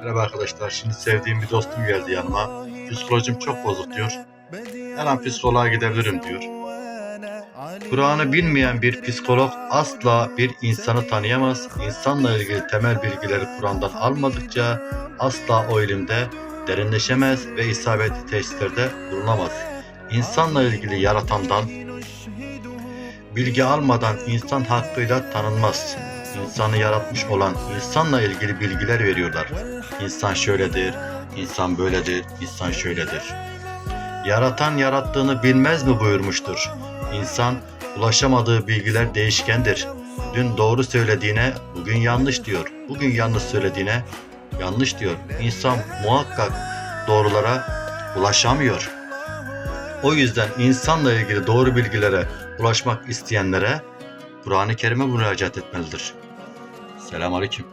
Merhaba arkadaşlar. Şimdi sevdiğim bir dostum geldi yanıma. Psikolojim çok bozuk diyor. Her an psikoloğa gidebilirim diyor. Kur'an'ı bilmeyen bir psikolog asla bir insanı tanıyamaz. İnsanla ilgili temel bilgileri Kur'an'dan almadıkça asla o ilimde derinleşemez ve isabetli teşhislerde bulunamaz. İnsanla ilgili yaratandan bilgi almadan insan hakkıyla tanınmaz. İnsanı yaratmış olan insanla ilgili bilgiler veriyorlar. İnsan şöyledir, insan böyledir, insan şöyledir. Yaratan yarattığını bilmez mi buyurmuştur. İnsan ulaşamadığı bilgiler değişkendir. Dün doğru söylediğine bugün yanlış diyor. Bugün yanlış söylediğine yanlış diyor. İnsan muhakkak doğrulara ulaşamıyor. O yüzden insanla ilgili doğru bilgilere ulaşmak isteyenlere Kur'an-ı Kerim'e müracaat etmelidir. Selamünaleyküm.